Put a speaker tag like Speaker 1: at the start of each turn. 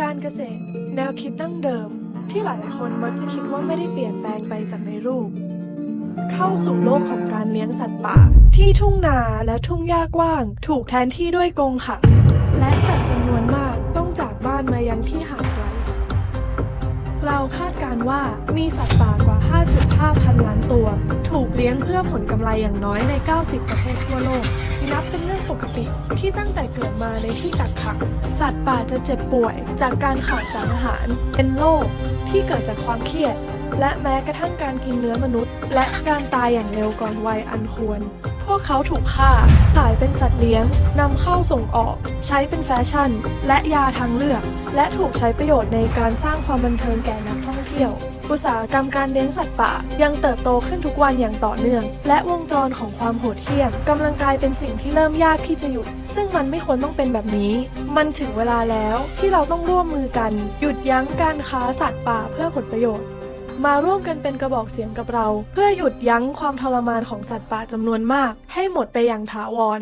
Speaker 1: การเกษตร แนวคิดดั้งเดิม ที่หลายๆคนมักจะคิดว่าไม่ได้เปลี่ยนแปลงไปจากในรูป เข้าสู่โลกของการเลี้ยงสัตว์ป่า ที่ทุ่งนาและทุ่งหญ้ากว้าง ถูกแทนที่ด้วยกรงขัง และสัตว์จำนวนมากต้องจากบ้านมายังที่ห่างไกล เราคาดการณ์ว่ามีสัตว์ป่ากว่า 5.5 พันล้านตัว ถูกเลี้ยงเพื่อผลกำไรอย่างน้อยใน 90 ประเทศทั่วโลก นับเป็นเรื่องปกติที่ตั้งแต่เกิดมาในที่กักขัง สัตว์ป่าจะเจ็บป่วย จากการขาดสารอาหาร เป็นโรคที่เกิดจากความเครียด และแม้กระทั่งการกินเนื้อมนุษย์ และการตายอย่างเร็วก่อนวัยอันควร วกเขาถูกฆ่า ขายเป็นสัตว์เลี้ยง นำเข้าส่งออก ใช้เป็นแฟชั่น และยาทางเลือก และถูกใช้ประโยชน์ในการสร้างความบันเทิงแก่นักท่องเที่ยว อุตสาหกรรมการเลี้ยงสัตว์ป่า ยังเติบโตขึ้นทุกวันอย่างต่อเนื่อง และวงจรของความโหดเหี้ยมกำลังกลายเป็นสิ่งที่เริ่มยากที่จะหยุด ซึ่งมันไม่ควรต้องเป็นแบบนี้ มันถึงเวลาแล้วที่เราต้องร่วมมือกัน หยุดยั้งการค้าสัตว์ป่าเพื่อผลประโยชน์ มาร่วมกันเป็นกระบอกเสียงกับเรา เพื่อหยุดยั้งความทรมานของสัตว์ป่าจำนวนมาก ให้หมดไปอย่างถาวร